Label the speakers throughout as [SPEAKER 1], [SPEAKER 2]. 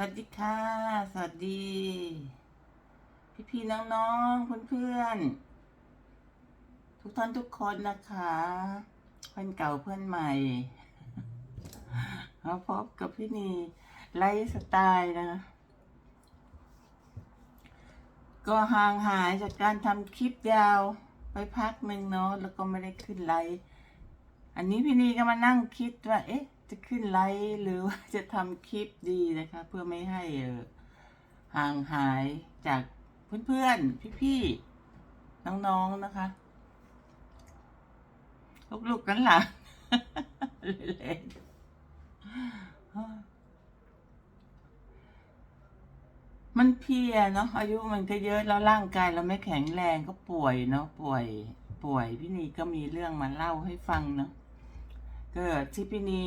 [SPEAKER 1] วัสดีค่ะ สวัสดี พี่พี่ๆน้องๆเพื่อนๆทุกท่านทุกคนนะคะ เพื่อนเก่าเพื่อนใหม่มาพบกับพี่นีไลฟ์สไตล์นะ ก็ห่างหายจากการทำคลิปยาวไปพักหนึ่งเนาะแล้วก็ไม่ได้ขึ้นไลฟ์อันนี้พี่นีก็มานั่งคิดว่า เอ๊ะ จะขึ้นไลฟ์หรือว่าจะทำคลิปดีนะคะ เพื่อไม่ให้ห่างหายจากเพื่อนๆ พี่ๆ น้องๆ นะคะ ลูกๆกันหล่ะเล่นมันเพียเนาะอายุมันก็เยอะแล้วร่างกายเราไม่แข็งแรงก็ป่วยเนาะป่วย ป่วยพี่นีก็มีเรื่องมาเล่าให้ฟังเนาะ เกิดที่พี่นี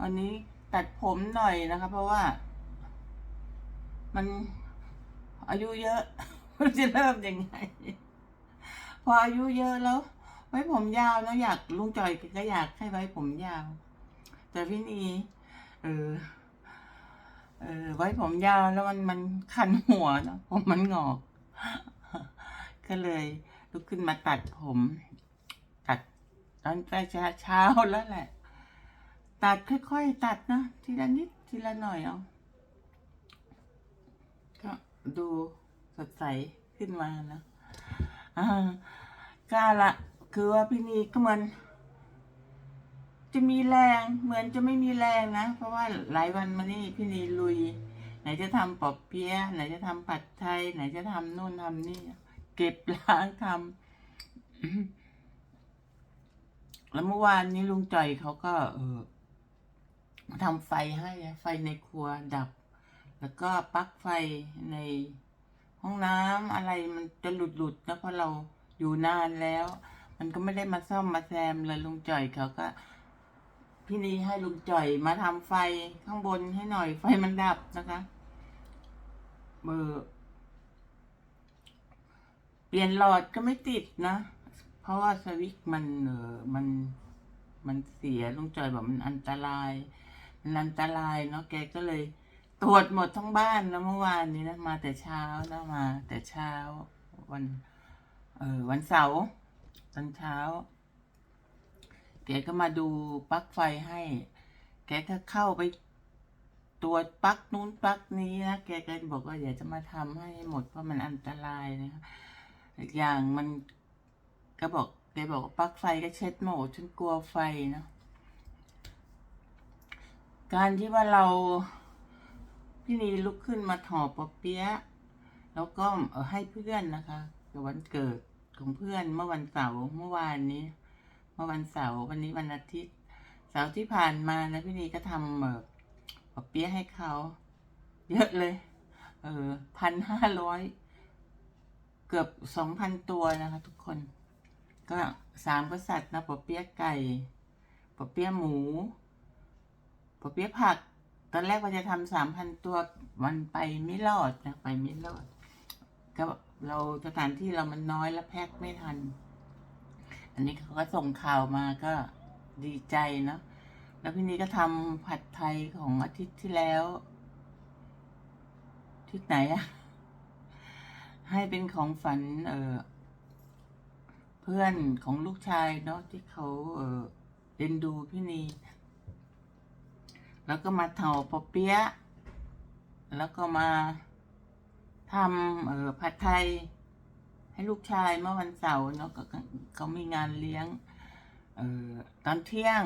[SPEAKER 1] วันนี้ตัดผมหน่อยนะคะ เพราะว่า มันอายุเยอะมันจะเริ่มยังไง พออายุเยอะแล้ว ไว้ผมยาวแล้วอยากลุงจอยก็อยากให้ไว้ผมยาว แต่พี่นีเออเออไว้ผมยาวแล้วมันมันคันหัวเนอะผมมันงอก ก็เลยลุกขึ้นมาตัดผม ตอนใกล้จะเช้าแล้วแหละ ตัดค่อยๆตัดนะทีละนิดทีละหน่อยเอาก็ดูสดใสขึ้นมานะอ่าก็ละคือว่าพี่นีก็เหมือน จะมีแรงเหมือนจะไม่มีแรงนะ เพราะว่าหลายวันมานี่พี่นีลุย ไหนจะทำปอบเปี๊ยะไหนจะทำผัดไทย ไหนจะทำนู่นทำนี่ เก็บล้างทำ แล้วเมื่อวานนี้ลุงจ่อยเขาก็ เออทำไฟให้ไฟในครัวดับ แล้วก็ปลั๊กไฟในห้องน้ำอะไรมันจะหลุดหลุดๆนะเพราะเราอยู่นานแล้ว มันก็ไม่ได้มาซ่อมมาแซมเลยลุงจ่อยเขาก็ พี่นีให้ลุงจ่อยมาทำไฟข้างบนให้หน่อยไฟมันดับนะคะเบอร์เปลี่ยนหลอดก็ไม่ติดนะ เพราะว่าสวิตช์มันเออมันมันเสียลุงจอยบอกมันอันตราย มันอันตรายเนาะแกก็เลย ตรวจหมดทั้งบ้านแล้วเมื่อวานนี้นะมาแต่เช้านะมา แต่เช้า วัน เออวันเสาร์ตอนเช้า แกก็มาดูปลั๊กไฟให้ แกก็เข้าไปตรวจปลั๊กนู้นปลั๊กนี้นะแกก็บอกว่าอยากจะมาทำให้หมดเพราะมันอันตรายนะคะอีกอย่างมัน ก็บอกแกบอกปลั๊กไฟก็เช็ดหมดฉันกลัวไฟเนาะการที่ว่าเราพี่นีลุกขึ้นมาถอปอเปี๊ยะแล้วก็เออให้เพื่อนนะคะกับวันเกิดของเพื่อนเมื่อวันเสาร์เมื่อวานนี้ เมื่อวันเสาร์วันนี้วันอาทิตย์เสาร์ที่ผ่านมานะพี่นีก็ทำเออปอเปี๊ยะให้เขา เยอะเลย เออพันห้าร้อยเกือบสองพันตัวนะคะ ทุกคน ก็สามกษัตริย์นะปอเปี๊ยะไก่ปอเปี๊ยะหมูปอเปี๊ยะผัก ตอนแรกว่าจะทำสามพันตัวมันไปไม่รอดนะไปไม่รอด ก็เราสถานที่เรามันน้อยแล้วแพ็คไม่ทัน อันนี้เขาก็ส่งข่าวมาก็ดีใจเนาะแล้วพี่นี้ก็ทำผัดไทยของอาทิตย์ที่แล้วทิตย์ไหนอะให้เป็นของฝันเออ พื่อนของลูกชายเนาะที่เขาเออเอ็นดูพี่นี แล้วก็มาเถาปอเปี๊ยะแล้วก็มาทำเอ่อผัดไทย ให้ลูกชายเมื่อวันเสาร์เนาะก็เขามีงานเลี้ยง เอ่อตอนเที่ยง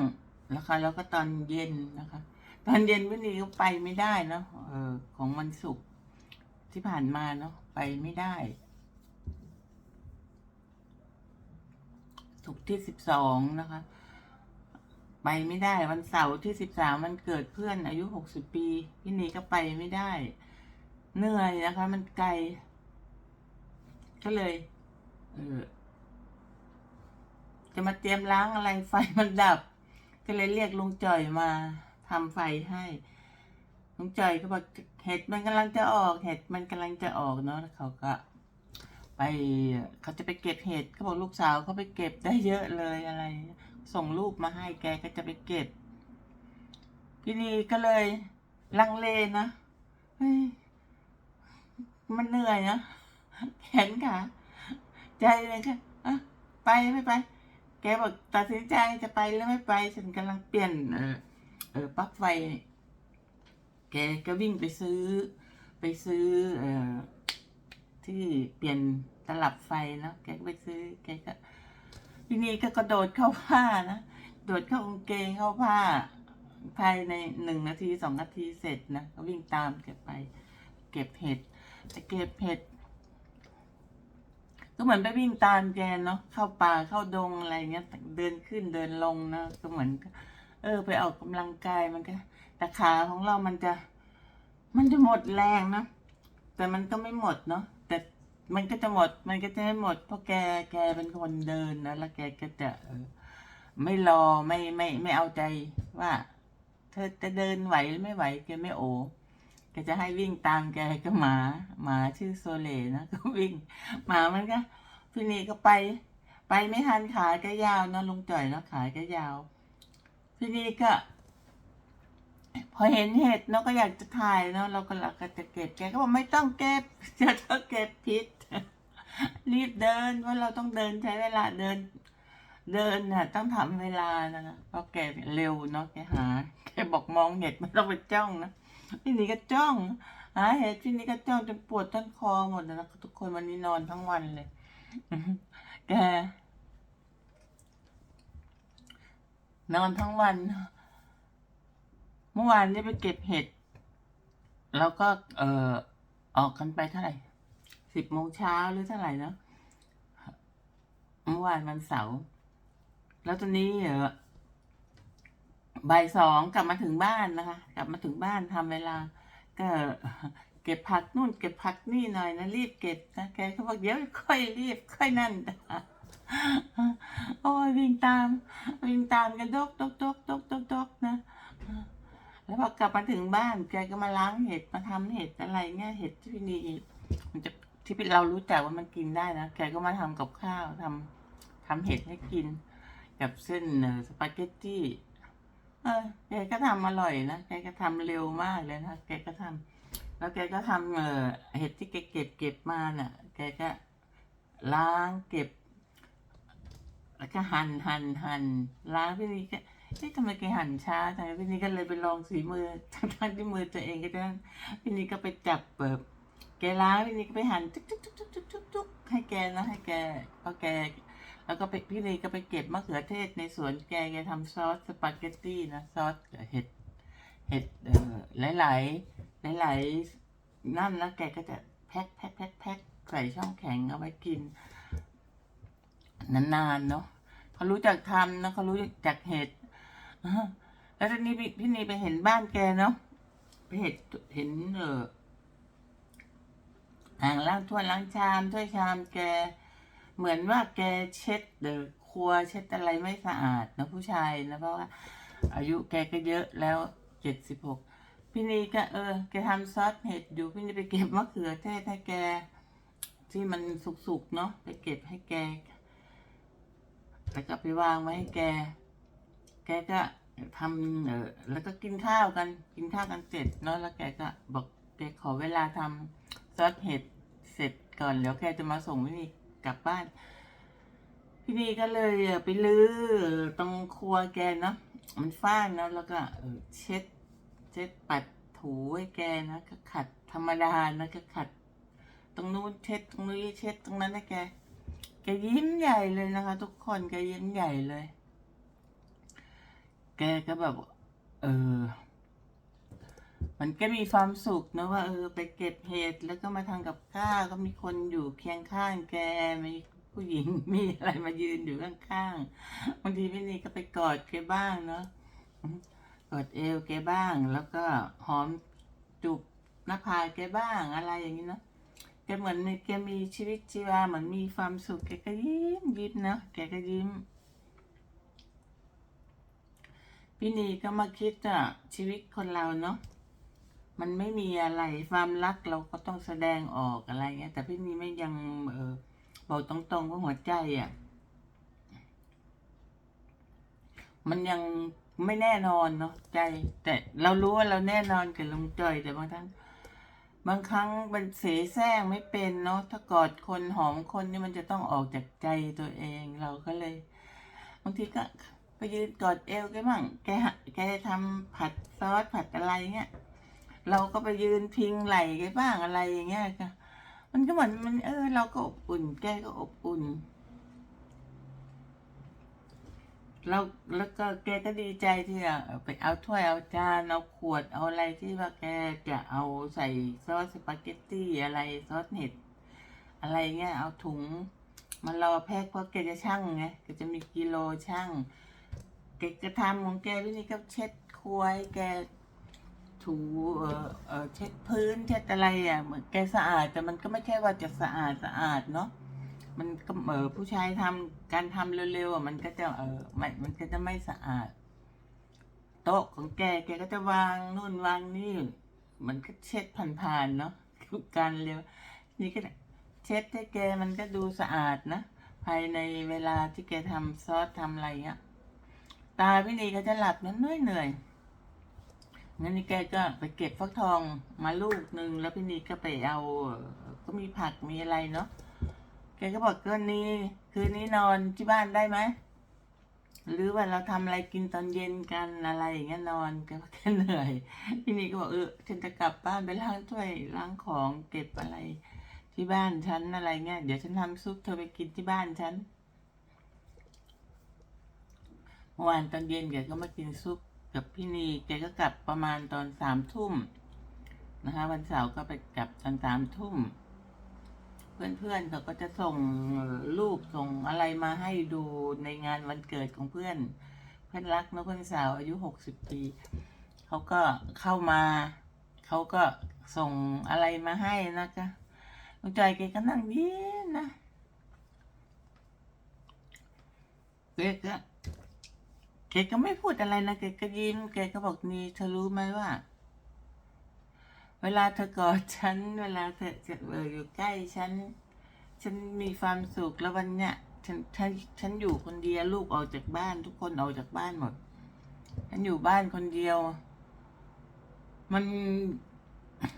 [SPEAKER 1] แล้วค่ะแล้วก็ตอนเย็นนะคะ ตอนเย็นวันนี้ก็ไปไม่ได้เนาะเออของวันศุกร์ที่ผ่านมาเนาะไปไม่ได้ ศุกร์ที่สิบสองนะคะ ไปไม่ได้วันเสาร์ที่สิบสามมันเกิดเพื่อนอายุหกสิบปี พี่นีก็ไปไม่ได้ เหนื่อยนะคะ มันไกล ก็เลย เออจะมาเตรียมล้างอะไรไฟมันดับ ก็เลยเรียกลุงจ่อยมาทำไฟให้ลุงจ่อยก็บอกเห็ดมันกำลังจะออก เห็ดมันกำลังจะออกเนาะเขาก็ ไปเขาจะไปเก็บเห็ดเขาบอกลูกสาวเขาไปเก็บได้เยอะเลยอะไร ส่งรูปมาให้แกก็จะไปเก็บ พี่นีก็เลยลังเลนะมันเหนื่อยนะแขนขาใจเลยค่ะอะไปไม่ไป แกบอกตัดสินใจจะไปหรือไม่ไป ฉันกำลังเปลี่ยน เออเออปลั๊กไฟ แกก็วิ่งไปซื้อ ไปซื้อ เออ ที่เปลี่ยนตลับไฟเนาะแกก็ไปซื้อแกก็ทีนี้ก็กระโดดเข้าผ้านะโดดเข้ากางเกงเข้าผ้า ภายในหนึ่งนาทีสองนาทีเสร็จนะก็วิ่งตามแกไป เก็บเห็ดจะเก็บเห็ดก็เหมือนไปวิ่งตามแกเนาะเข้าป่าเข้าดงอะไรเงี้ยเดินขึ้นเดินลงนะก็เหมือน เออ ไปออกกำลังกายมันก็แต่ขาของเรามันจะ มันจะหมดแรงนะแต่มันก็ไม่หมดเนาะ มันก็จะหมด มันก็จะไม่หมด เพราะแก แกเป็นคนเดินนะ แล้วแกก็จะไม่รอ ไม่ ไม่ ไม่เอาใจว่า เธอจะเดินไหวหรือไม่ไหว แกไม่โอแกจะให้วิ่งตามแกก็หมา หมาชื่อโซเลนะ ก็วิ่ง หมามันก็ พี่นีก็ไป ไปไม่ทันขาแกยาวนะลุงจ่อยนะขาแกยาว พี่นีก็ พอเห็นเห็ดเนาะก็อยากจะถ่ายเนาะเราก็หลักก็จะเก็บแกก็บอกไม่ต้องเก็บจะต้องเก็บพิษรีบเดินเพราะเราต้องเดินใช้เวลาเดิน เดินน่ะ ต้องทำเวลานะเพราะแกเร็วเนาะแกหาแกบอกมองเห็ดไม่ต้องไปจ้องนะพี่นี่ก็จ้องหาเห็ดพี่นี่ก็จ้องจนปวดต้นคอหมดนะทุกคนวันนี้นอนทั้งวันเลยแกนอนทั้งวันเมื่อวานนี้ไปเก็บเห็ด แล้วก็เออออกกันไปเท่าไหร่สิบโมงเช้าหรือเท่าไหร่นะเมื่อวานวันเสาร์แล้วตอนนี้เออบ่ายสองกลับมาถึงบ้านนะคะ กลับมาถึงบ้านทำเวลา ก็เก็บผักนู่นเก็บผักนี่หน่อยนะรีบเก็บนะแกเขาบอกเดี๋ยวค่อยรีบค่อยนั่นโอ้ยวิ่งตาม วิ่งตามกันดกดกดกดกดกดกนะ แล้วพอกลับมาถึงบ้านแกก็มาล้างเห็ดมาทำเห็ดอะไรเงี้ยเห็ดที่พี่นีมันจะที่เรารู้จักว่ามันกินได้นะแกก็มาทำกับข้าวทำทำเห็ดให้กินกับเส้นสปาเกตตี้เออแกก็ทำอร่อยนะแกก็ทำเร็วมากเลยนะแกก็ทำแล้วแกก็ทำเออเห็ดที่แกเก็บเก็บมาน่ะ แกก็ล้างเก็บแล้วก็หั่นหั่นหั่นล้างพี่นี่ก็ เอ๊ะทำไมแกหันช้าจังพี่นี่ก็เลยไปลองสีมือทั้งที่มือตัวเองก็จะพี่นี่ก็ไปจับเปิบแกล้างพี่นี่ก็ไปหั่นจุ๊กจุ๊กจุ๊กจุ๊กจุ๊กจุ๊กจุ๊กให้แกนะให้แกพอแก แล้วก็ไปพี่นี่ก็ไปเก็บมะเขือเทศในสวนแกแกทำซอสสปาเกตตี้นะซอสเห็ดเห็ดเอ่อหลายๆหลายๆนั่นแล้วแกก็จะแพ็คแพ็คแพ็คแพ็คใส่ช่องแข็งเอาไว้กินนานๆเนาะเขารู้จักทำนะเขารู้จักเห็ด แล้วทีนี้พี่นีไปเห็นบ้านแกเนาะไปเห็นเห็นเอออ่างล้างถ้วยล้างชามถ้วยชามแก เหมือนว่าแกเช็ดเดอครัวเช็ดอะไรไม่สะอาดนะผู้ชายนะเพราะว่า อายุแกก็เยอะแล้วเจ็ดสิบหกพี่นีก็เออแกทำซอสเห็ดอยู่พี่นีไปเก็บมะเขือเทศให้แก ที่มันสุกๆเนาะไปเก็บให้แกแล้วก็ไปวางไว้ให้แก กก็ทำเออแล้วก็กินข้าวกัน กินข้าวกันเสร็จเนาะแล้วแกก็บอกแกขอเวลาทำซอสเห็ดเสร็จก่อนแล้วแกจะมาส่งพี่นี่กลับบ้าน พี่นี่ก็เลยไปลื้อตรงครัวแกเนาะมันฟ้านเนาะแล้วก็เออเช็ด เช็ดปัดถูให้แกนะก็ขัดธรรมดานะก็ขัด ตรงนู้นเช็ดตรงนี้เช็ดตรงนั้นนะแกแกยิ้มใหญ่เลยนะคะ ทุกคนแกยิ้มใหญ่เลย แกก็แบบ เออ มันก็มีความสุขนะว่าเออ ไปเก็บเห็ดแล้วก็มาทำกับข้าวก็มีคนอยู่เคียงข้างแกมีผู้หญิงมีอะไรมายืนอยู่ข้างๆบางทีพี่นี่ก็ไปกอดแกบ้างเนาะกอดเอวแกบ้าง แล้วก็หอมจูบหน้าผากแกบ้างอะไรอย่างนี้เนาะแกเหมือนแกมีชีวิตชีวาเหมือนมีความสุขแกก็ยิ้มยิ้มเนาะแกก็ยิ้ม พี่นีก็มาคิดอะชีวิตคนเราเนาะมันไม่มีอะไรความรักเราก็ต้องแสดงออกอะไรเงี้ยแต่พี่นีไม่ยังเออบอกตรงๆว่าหัวใจอะ มันยังไม่แน่นอนเนาะใจ แต่เรารู้ว่าเราแน่นอนกับลุงจอยแต่บางครั้งบางครั้งมันเสแสร้งไม่เป็นเนาะถ้ากอดคนหอมคนนี่มันจะต้องออกจากใจตัวเอง เราก็เลย บางทีก็ ไปยืนกอดเอวแกบ้างแกแกทำผัดซอสผัดอะไรเงี้ยเราก็ไปยืนพิงไหลแกบ้างอะไรอย่างเงี้ยก็มันก็เหมือนมันเออ เราก็อบอุ่น แกก็อบอุ่นเราแล้วก็แกก็ดีใจที่จะไปเอาถ้วยเอาจานเอาขวดเอาอะไรที่ว่าแกจะเอาใส่ซอสสปาเกตตี้อะไรซอสเห็ดอะไรเงี้ยเอาถุงมารอแพ็คเพราะแกจะช่างไงแกจะมีกิโลช่าง แกจะทำของแกวินี่ก็เช็ดครัวให้แกถูเออเออเช็ดพื้นเช็ดอะไรอะเหมือนแกสะอาดแต่มันก็ไม่ใช่ว่าจะสะอาดสะอาดเนาะมันก็เออผู้ชายทำการทำเร็วๆอะมันก็จะเออมันมันก็จะไม่สะอาด โต๊ะของแกแกก็จะวางนู่นวางนี่มันก็เช็ดผ่านๆเนาะทุกการเร็ว นี่ก็เช็ดให้แกมันก็ดูสะอาดนะภายในเวลาที่แกทำซอสทำอะไรเงี้ย ตาพี่นีก็จะหลับนั้นเหนื่อยเหนื่อยๆงั้นนี่แกก็ไปเก็บฟักทองมาลูกหนึ่งแล้วพี่นีก็ไปเอา ก็มีผักมีอะไรเนาะแกก็บอกคืนนี้ คืนนี้นอนที่บ้านได้ไหมหรือว่าเราทำอะไรกินตอนเย็นกันอะไรอย่างเงี้ยนอนแกก็แค่เหนื่อยพี่นี่ก็บอกเออฉันจะกลับบ้านไปล้างถ้วยล้างของเก็บอะไร ที่บ้านฉันอะไรเงี้ยเดี๋ยวฉันทำซุปเธอไปกินที่บ้านฉันเมื่อวานตอนเย็นแกก็มากินซุปกับพี่นีแกก็กลับประมาณตอนสามทุ่มนะคะ วันเสาร์ก็ไปกลับตอนสามทุ่ม เพื่อนๆเขาก็จะส่งรูปส่งอะไรมาให้ดูในงานวันเกิดของเพื่อน เพื่อนรักนะเพื่อนสาวอายุหกสิบปีเขาก็เข้ามาเขาก็ส่งอะไรมาให้นะคะลุงจอยแกก็นั่งยิ้มนะแกก็ แกก็ไม่พูดอะไรนะแกก็ยิ้มแกก็บอกนี่เธอรู้ไหมว่า เวลาเธอกอดฉัน เวลาเธอจะเอออยู่ใกล้ฉัน ฉันมีความสุขแล้ววันเนี้ยฉันฉันฉันอยู่คนเดียวลูกออกจากบ้าน ทุกคนออกจากบ้านหมด ฉันอยู่บ้านคนเดียว มัน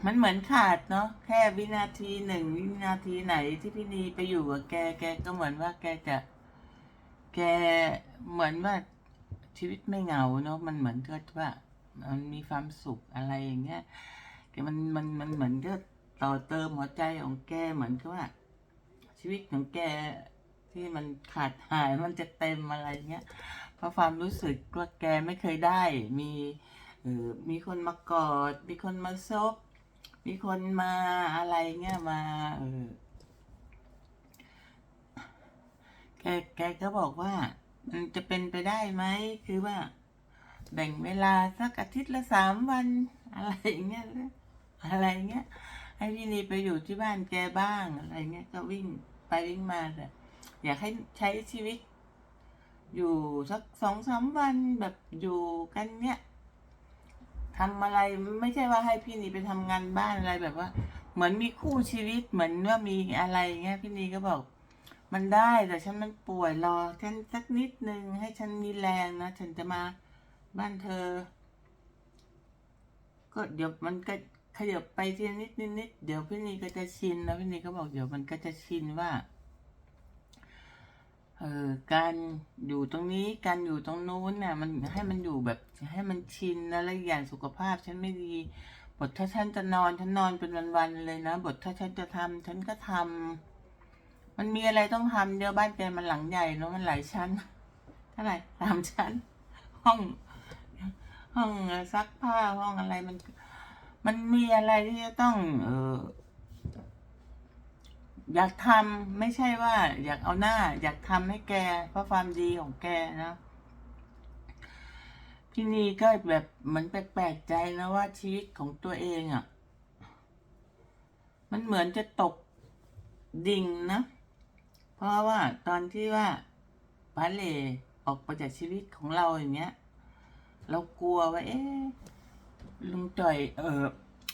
[SPEAKER 1] มันเหมือนขาดเนาะแค่วินาทีหนึ่งวินาทีไหนที่พี่นีไปอยู่กับแกแกก็เหมือนว่าแกจะ แกเหมือนว่า ชีวิตไม่เหงาเนาะมันเหมือนกับว่ามันมีความสุขอะไรอย่างเงี้ยแกมันมันมันเหมือนก็ต่อเติมหัวใจของแกเหมือนกับว่า ชีวิตของแกที่มันขาดหายมันจะเต็มอะไรเงี้ยเพราะความรู้สึกว่าแกไม่เคยได้ มีเออมีคนมากอด มีคนมาซบมีคนมาอะไรเงี้ยมาเออแกแกก็บอกว่า มันจะเป็นไปได้ไหมคือว่า แบ่งเวลาสักอาทิตย์ละสามวัน อะไรอย่างเงี้ยนะอะไรเงี้ย ให้พี่นีไปอยู่ที่บ้านแกบ้างอะไรเงี้ยก็วิ่งไปวิ่งมาแต่อยากให้ใช้ชีวิต อยู่สักสองสามวันแบบอยู่กันเนี้ยทำอะไรไม่ใช่ว่าให้พี่นีไปทำงานบ้านอะไรแบบว่า เหมือนมีคู่ชีวิตเหมือนว่ามีอะไรเงี้ยพี่นีก็บอก มันได้แต่ฉันมันป่วยรอฉันสักนิดนึงให้ฉันมีแรงนะ ฉันจะมาบ้านเธอ ก็เดี๋ยวมันก็ขยับไปทีนิดนิดนิดเดี๋ยวพี่นีก็จะชินแล้วพี่นีก็บอกเดี๋ยวมันก็จะชินว่าเออการอยู่ตรงนี้การอยู่ตรงนู้นน่ะ มันให้มันอยู่แบบให้มันชินนะแล้วอีกอย่างสุขภาพฉันไม่ดีบทถ้าฉันจะนอนฉันนอนเป็นวันๆเลยนะบทถ้าฉันจะทำฉันก็ทำ มันมีอะไรต้องทำเดี๋ยวบ้านแกมันหลังใหญ่เนอะมันหลายชั้นเท่าไหร่สามชั้น ห้อง ห้องซักผ้าห้องอะไรมัน มันมีอะไรที่จะต้อง เอออยากทำไม่ใช่ว่า อยากเอาหน้า อยากทำให้แก เพราะความดีของแกนะพี่นีก็แบบเหมือนแปลกๆใจนะว่าชีวิตของตัวเองอะ่ะ มันเหมือนจะตกดิ่งนะ เพราะว่าตอนที่ว่าปาเลออกไปจากชีวิตของเราอย่างเงี้ย เรากลัวว่า เอ๊ะลุงจ่อย เออ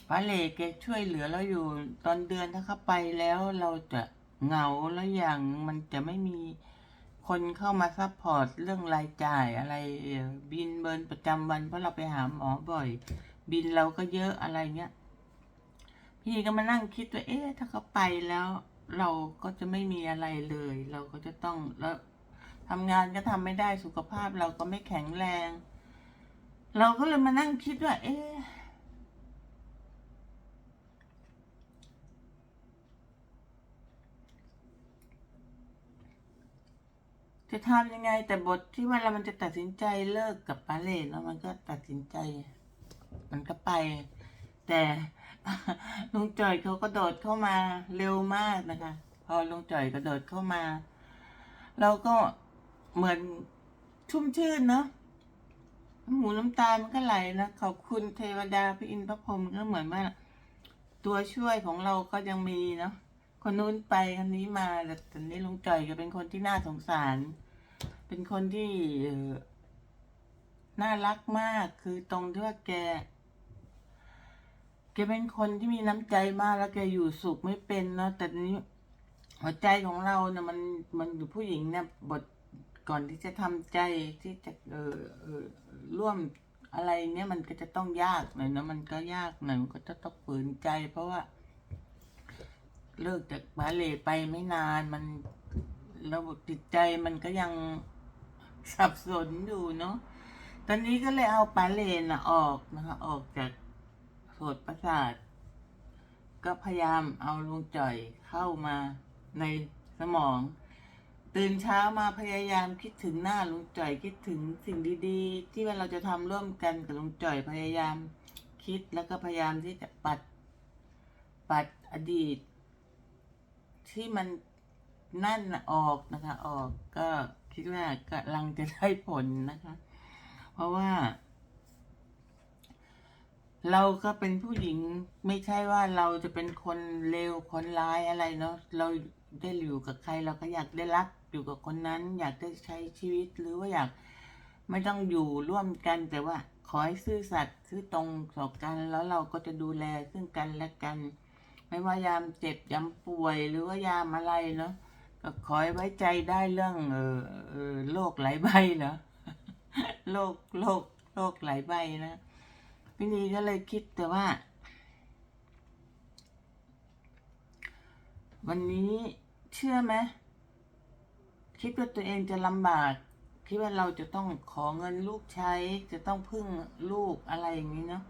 [SPEAKER 1] ป้าเลแกช่วยเหลือเราอยู่ ตอนเดือนถ้าเขาไปแล้วเราจะเหงาแล้วอย่างมันจะไม่มีคนเข้ามาซัพพอร์ตเรื่องรายจ่ายอะไรบินเบินประจำวันเพราะเราไปหาหมอบ่อย บินเราก็เยอะอะไรเงี้ย พี่ก็มานั่งคิดว่าเอ๊ะถ้าเขาไปแล้ว เราก็จะไม่มีอะไรเลย เราก็จะต้องแล้วทำงานก็ทำไม่ได้สุขภาพเราก็ไม่แข็งแรง เราก็เลยมานั่งคิดว่า เอ๊ะจะทำยังไงแต่บทที่ว่าเรามันจะตัดสินใจเลิกกับปาเลนแล้วมันก็ตัดสินใจ มันก็ไป แต่ ลุงจ่อยเขาก็โดดเข้ามาเร็วมากนะคะ พอลุงจ่อยกระโดดเข้ามา เราก็เหมือนชุ่มชื่นเนาะน้ำหูน้ำตาลมันก็ไหลนะขอบคุณเทวดาพระอินทร์พระพรหมก็เหมือนว่าตัวช่วยของเราก็ยังมีเนาะคนนู้นไปคนนี้มาแต่ตอนนี้ลุงจ่อยก็เป็นคนที่น่าสงสาร เป็นคนที่น่ารักมากคือตรงที่ว่าแก กเป็นคนที่มีน้ำใจมากแล้วแกอยู่สุขไม่เป็นเนาะแต่นี้หัวใจของเราเนี่ยมันมันอยู่ผู้หญิงเนี่ยบทก่อนที่จะทำใจที่จะเออเออร่วมอะไรเนี่ยมันก็จะต้องยากหน่อยนะมันก็ยากหน่อยมันก็จะต้องฝืนใจ เพราะว่า เลิกจากบาเลไปไม่นานมันระบบจิตใจมันก็ยังสับสนอยู่เนาะตอนนี้ก็เลยเอาปาเลนนะออกนะคะ ออกจาก โสดประสาท ก็พยายามเอาลุงจ่อยเข้ามาในสมอง ตื่นเช้ามาพยายามคิดถึงหน้าลุงจ่อยคิดถึงสิ่งดีๆ ที่เราจะทำร่วมกันกับลุงจ่อยพยายามคิดแล้วก็พยายามที่จะปัด ปัดอดีต ที่มันนั่นออกนะคะ ออกก็คิดว่ากำลังจะได้ผลนะคะ เพราะว่า เราก็เป็นผู้หญิงไม่ใช่ว่าเราจะเป็นคนเลวคนร้ายอะไรเนาะเราได้อยู่กับใครเราก็อยากได้รักอยู่กับคนนั้น อยากได้ใช้ชีวิตหรือว่าอยากไม่ต้องอยู่ร่วมกันแต่ว่าขอให้ซื่อสัตย์ซื่อตรงต่อกันแล้วเราก็จะดูแลซึ่งกันและกัน ไม่ว่ายามเจ็บยามป่วยหรือว่ายามอะไรเนาะก็ขอให้ไว้ใจได้เรื่องเออเออโรคไหลใบเนาะโรคโรคโรคไหลใบนะ พี่นีก็เลยคิดแต่ว่า วันนี้เชื่อไหมคิดว่าตัวเองจะลำบาก คิดว่าเราจะต้องขอเงินลูกใช้ จะต้องพึ่งลูกอะไรอย่างนี้เนาะ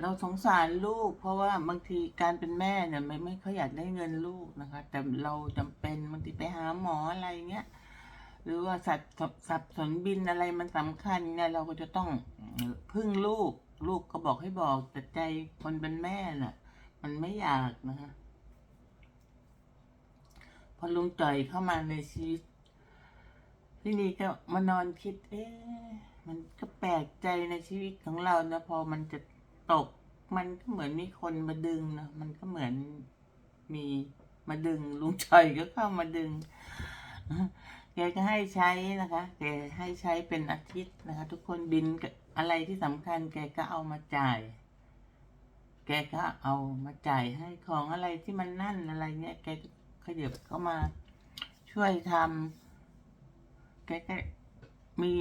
[SPEAKER 1] เราสงสารลูก เพราะว่าบางทีการเป็นแม่เนี่ยไม่ไม่ค่อยอยากได้เงินลูกนะคะ แต่เราจำเป็นบางทีไปหาหมออะไรเงี้ยหรือว่าสัตว์สับสนบินอะไรมันสำคัญเนี่ยเราก็จะต้องพึ่งลูก ลูกก็บอกให้บอกแต่ใจคนเป็นแม่น่ะ มันไม่อยากนะคะพอลุงจ่อยเข้ามาในชีวิตพี่นีก็มานอนคิด เอ๊ะมันก็แปลกใจในชีวิตของเรานะพอมันจะตก มันก็เหมือนมีคนมาดึงนะมันก็เหมือนมีมาดึง ลุงจ่อยก็เข้ามาดึงแกก็ให้ใช้นะคะ แกให้ใช้เป็นอาทิตย์นะคะ ทุกคนบินกับ อะไรที่สำคัญแกก็เอามาจ่าย แกก็เอามาจ่ายให้ของอะไรที่มันนั่นอะไรเงี้ย แกขยับเข้ามาช่วยทำแกก็มี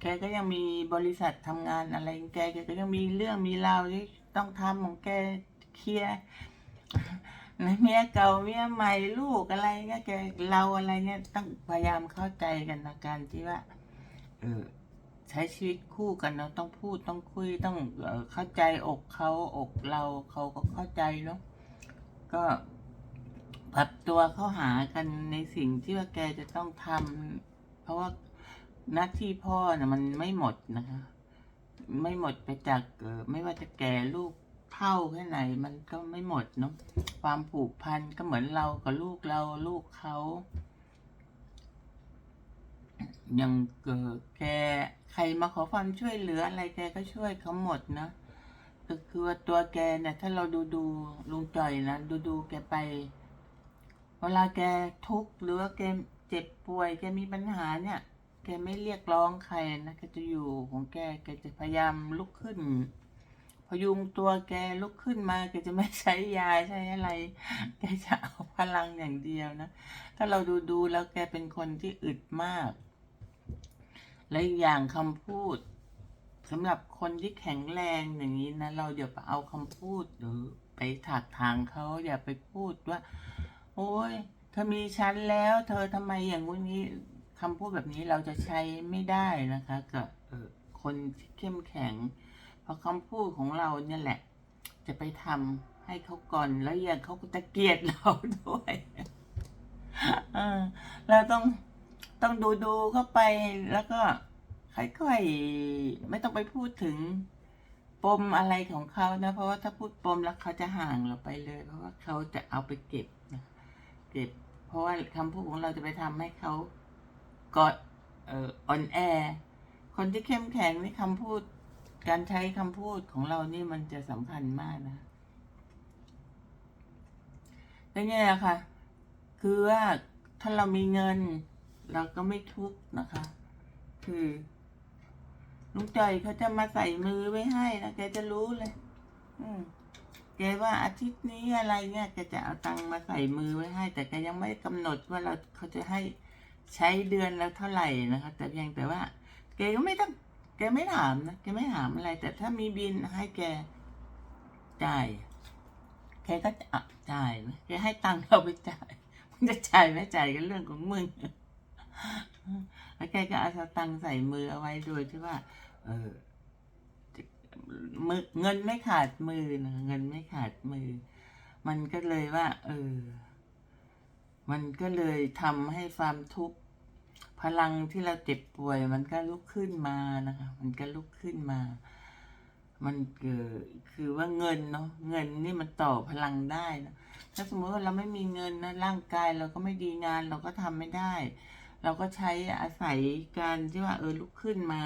[SPEAKER 1] แกก็ยังมีบริษัททำงานอะไร แกแกก็ยังมีเรื่องมีราวที่ต้องทำของแกเคลียร์เมียเก่าเมียใหม่ลูกอะไรเงี้ยแกเราอะไรเงี้ยต้องพยายามเข้าใจกันนะการที่ว่าเออ ใช้ชีวิตคู่กันเนาะต้องพูดต้องคุยต้องเอเข้าใจอกเขาอกเราเขาก็เข้าใจเนาะก็ปรับตัวเข้าหากันในสิ่งที่ว่าแกจะต้องทำเพราะว่าหน้าที่พ่อนี่ยมันไม่หมดนะคะ ไม่หมดไปจากไม่ว่าจะแก่ลูกเท่าแค่ไหน มันก็ไม่หมดเนาะความผูกพันก็เหมือนเรากับลูกเราลูกเขา ย่างเกิดแกใครมาขอความช่วยเหลืออะไรแกก็ช่วยเขาหมดนะก็คือว่าตัวแกเนี่ยถ้าเราดูดูลุงจ่อยนะดูดูแกไป เวลาแกทุกข์หรือว่าแกเจ็บป่วยแกมีปัญหาเนี่ย แกไม่เรียกร้องใครนะแกจะอยู่ของแกแกจะพยายามลุกขึ้น พยุงตัวแกลุกขึ้นมาแกจะไม่ใช้ยาใช้อะไร แกจะเอาพลังอย่างเดียวนะ ถ้าเราดูดูแล้วแกเป็นคนที่อึดมาก และอีกอย่างคำพูดสำหรับคนที่แข็งแรงอย่างนี้นะ เราอย่าไปเอาคำพูดหรือไปถักทางเขาอย่าไปพูดว่า โอ้ยเธอมีฉันแล้ว เธอทำไมอย่างงู้นนี้คำพูดแบบนี้เราจะใช้ไม่ได้นะคะกับเอ่อคนที่เข้มแข็ง เพราะคำพูดของเราเนี่ยแหละ จะไปทำให้เขาก่อนแล้วอย่างเขาก็จะเกลียดเราด้วยเราต้อง ต้องดูดูเข้าไปแล้วก็ค่อยๆไม่ต้องไปพูดถึงปมอะไรของเขานะ เพราะว่าถ้าพูดปมแล้วเขาจะห่างเราไปเลย เพราะว่าเขาจะเอาไปเก็บนะเก็บ เพราะว่าคำพูดของเราจะไปทำให้เขากอดเอ่ออ่อนแอ คนที่เข้มแข็งนี่คำพูด การใช้คำพูดของเรานี่มันจะสำคัญมากนะแล้วเนี่ยค่ะ คือว่าถ้าเรามีเงิน เราก็ไม่ทุกนะคะ คือลุงจอยเขาจะมาใส่มือไว้ให้นะแกจะรู้เลย อืมแกว่าอาทิตย์นี้อะไรเนี่ยแกจะเอาตังค์มาใส่มือไว้ให้ แต่แกยังไม่กำหนดว่าเราเขาจะให้ใช้เดือนละเท่าไหร่นะคะ แต่เพียงแต่ว่า แกก็ไม่ต้อง แกไม่ถามนะแกไม่ถามอะไร แต่ถ้ามีบินให้แกจ่ายแกก็จะอะจ่ายนะแกให้ตังค์เราไปจ่ายมึงจะจ่ายไม่จ่ายก็เรื่องของมึง แล้วแกก็เอาสตังค์ใส่มือเอาไว้โดยที่ว่า เออมือเงินไม่ขาดมือนะเงินไม่ขาดมือ มันก็เลยว่า เออ มันก็เลยทำให้ความทุกข์พลังที่เราเจ็บป่วย มันก็ลุกขึ้นมานะคะ มันก็ลุกขึ้นมา มันเกิดคือว่าเงินเนาะเงินนี่มันต่อพลังได้นะถ้าสมมติว่าเราไม่มีเงินนะร่างกายเราก็ไม่ดีงานเราก็ทำไม่ได้ เราก็ใช้อาศัยการที่ว่าเออลุกขึ้นมา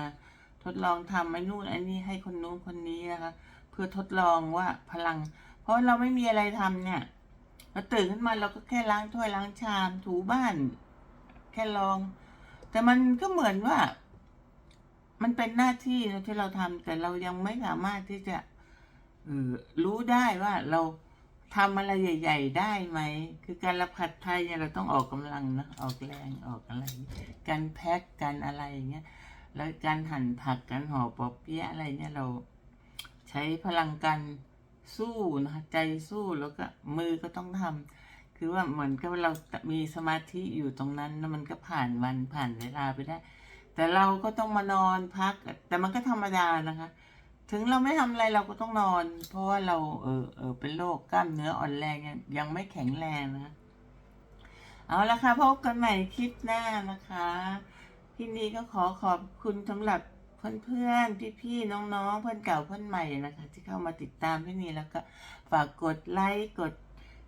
[SPEAKER 1] ทดลองทำไอ้นู่นไอ้นี่ให้คนนู้นคนนี้นะคะ เพื่อทดลองว่าพลัง เพราะเราไม่มีอะไรทำเนี่ยเราตื่นขึ้นมาเราก็แค่ล้างถ้วยล้างชามถูบ้าน แค่ลอง แต่มันก็เหมือนว่า มันเป็นหน้าที่ที่เราทำแต่เรายังไม่สามารถที่จะรู้ได้ว่าเรา ทำอะไรใหญ่ ๆ ได้ไหม คือการรับผัดไทยเนี่ยเราต้องออกกำลังนะ ออกแรงออกอะไร การแพ็คการอะไรอย่างเงี้ย แล้วการหั่นผักการห่อปอเปี๊ยะอะไรเนี่ยเราใช้พลังการสู้นะใจสู้แล้วก็มือก็ต้องทำคือว่าเหมือนกับเรามีสมาธิอยู่ตรงนั้นแล้วมันก็ผ่านวันผ่านเวลาไปได้ แต่เราก็ต้องมานอนพัก แต่มันก็ธรรมดานะคะ ถึงเราไม่ทำอะไรเราก็ต้องนอน เพราะว่าเราเออเออเป็นโรคกล้ามเนื้ออ่อนแรงยังไม่แข็งแรงนะเอาละค่ะพบกันใหม่คลิปหน้านะคะที่นี้ก็ขอขอบคุณสำหรับเพื่อนๆพี่ๆน้องๆเพื่อนเก่าเพื่อนใหม่นะคะ ที่เข้ามาติดตามพี่นีแล้วก็ฝากกดไลค์กด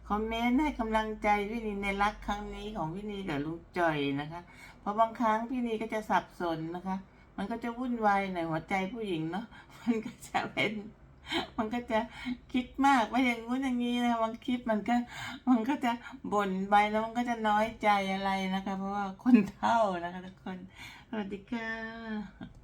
[SPEAKER 1] คอมเมนต์ให้กำลังใจพี่นีในรักครั้งนี้ของพี่นีกับลุงจอยนะคะ เพราะบางครั้งพี่นีก็จะสับสนนะคะ มันก็จะวุ่นวายในหัวใจผู้หญิงเนาะ มันก็จะเป็น มันก็จะคิดมากว่าอย่างงู้นอย่างนี้นะบางคลิปมันก็ มันก็จะบ่นไปแล้วมันก็จะน้อยใจอะไรนะคะ เพราะว่าคนเท่านะคะทุกคนสวัสดีค่ะ